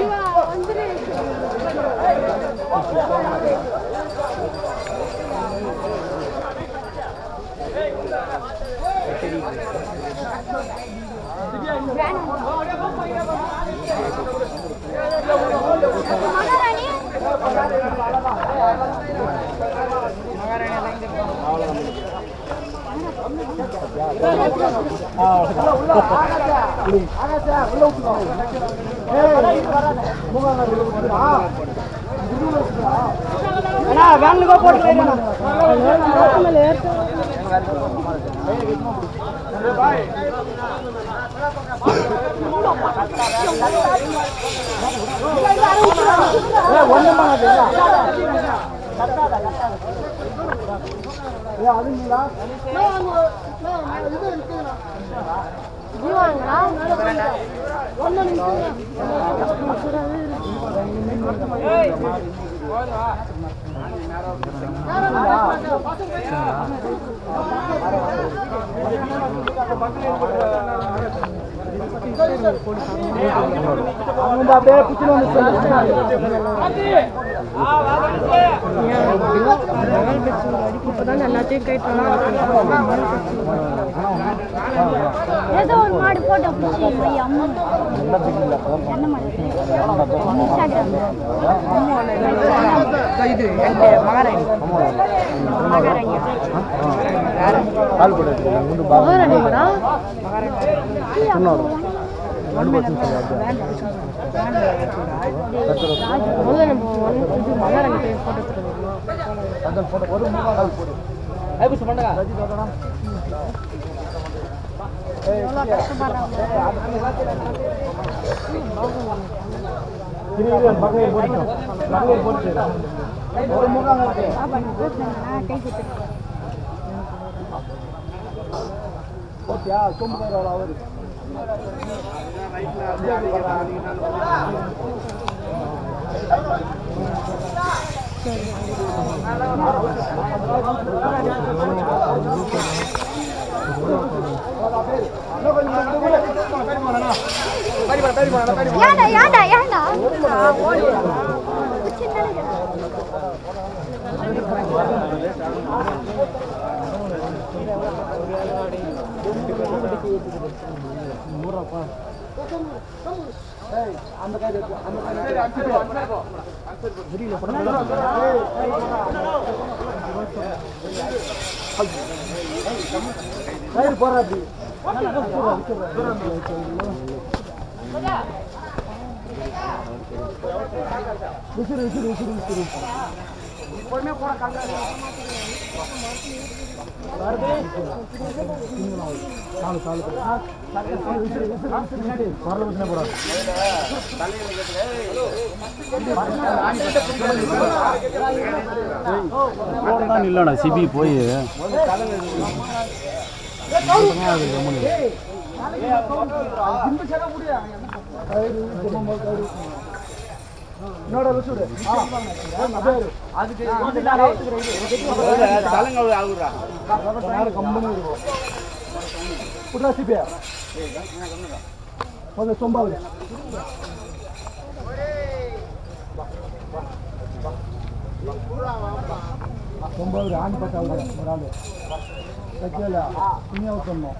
이와 언드레 வேன்லுக்கோ போட்டு ஒன்றுமா இப்பதான் எல்லாத்தையும் வந்து ஏதோ ஒரு மாடு போட்டோ பிடிச்சி அம்மா. என்ன மாடு இது? மகாராணி மகாராணியா மகாராணிங்களா? முதல்ல நம்ம வந்து இது மகாராணி போய் போட்டோ అయిపోయి పండగ ஓகே சோம்பு அவரு சரி ஏண்டா ஏண்டா ஏண்டா நூறாப்பா எவ்வளோ கஷ்டப்படுறாங்க பாப்பா நீ பேசுனா கை குத்து ஏன்டா ஏன்டா ஏன்டா சின்ன தான் இல்லைண்ணா சிபி போய் ஒன்பது ஆண் பக்கம் ஒரு ஆள் தைக்கல துணியாக சொன்னோம்